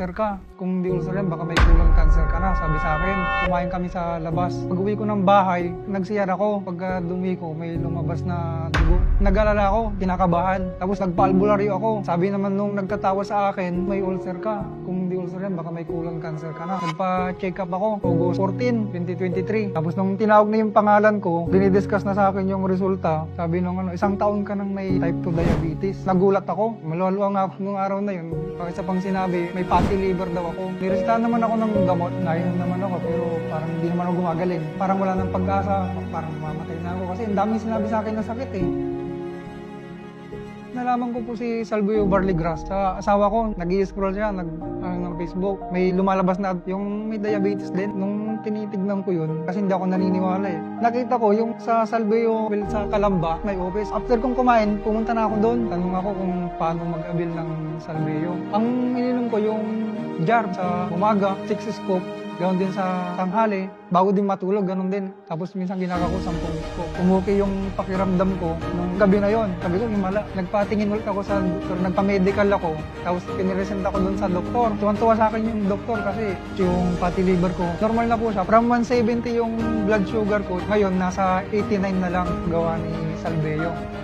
ulcer ka. Kung di ulcer yan, baka may colon cancer ka na, sabi sa akin. Kumain kami sa labas. Pag uwi ko ng bahay, nagsiyar ako. Pagka dumi ko, may lumabas na dugo. Nag-alala ako, kinakabahan. Tapos nagpa-albularyo ako. Sabi naman nung nagtatawa sa akin, may ulcer ka. Kung di ulcer yan, baka may colon cancer ka na. Nagpa-check up ako, August 14, 2023. Tapos nung tinawag na yung pangalan ko, dinidiscuss na sa akin yung resulta. Sabi nung ano, isang taon ka nang may type 2 diabetes. Nagulat ako. Maluwa nga ako nung araw na yun. Pag isa pang sinabi, may fatty liver daw ako. Nirestahan naman ako ng gamot. Nainom naman ako, pero parang hindi naman ako gumagaling. Parang wala nang pag-asa. Parang mamatay na ako. Kasi ang daming sinabi sa akin na sakit eh. Nalaman ko po si Salvio Barligras. Sa asawa ko, nag scroll siya, nag, ano, ng Facebook. May lumalabas na yung may diabetes din. Nung tinitignan ko yun, kasi hindi ako naniniwala eh. Nakita ko yung sa Salvio, well, sa Kalamba, may office. After kong kumain, pumunta na ako doon. Tanong ako kung paano mag-avail ng Salvio. Ang ininom ko yung jar sa umaga, 6 scoop. Ganon din sa tanghali, bago din matulog, ganon din. Tapos minsan ginagawa ko 10 ko. Umuki yung pakiramdam ko nung gabi na yon. Sabi ko, himala. Nagpatingin ulit ako sa doktor, nagpa-medical ako. Tapos piniresent ako dun sa doktor. Tuwan-tuwa sa akin yung doktor kasi yung fatty liver ko, normal na po siya. From 170 yung blood sugar ko, ngayon nasa 89 na lang gawa ni Salveo.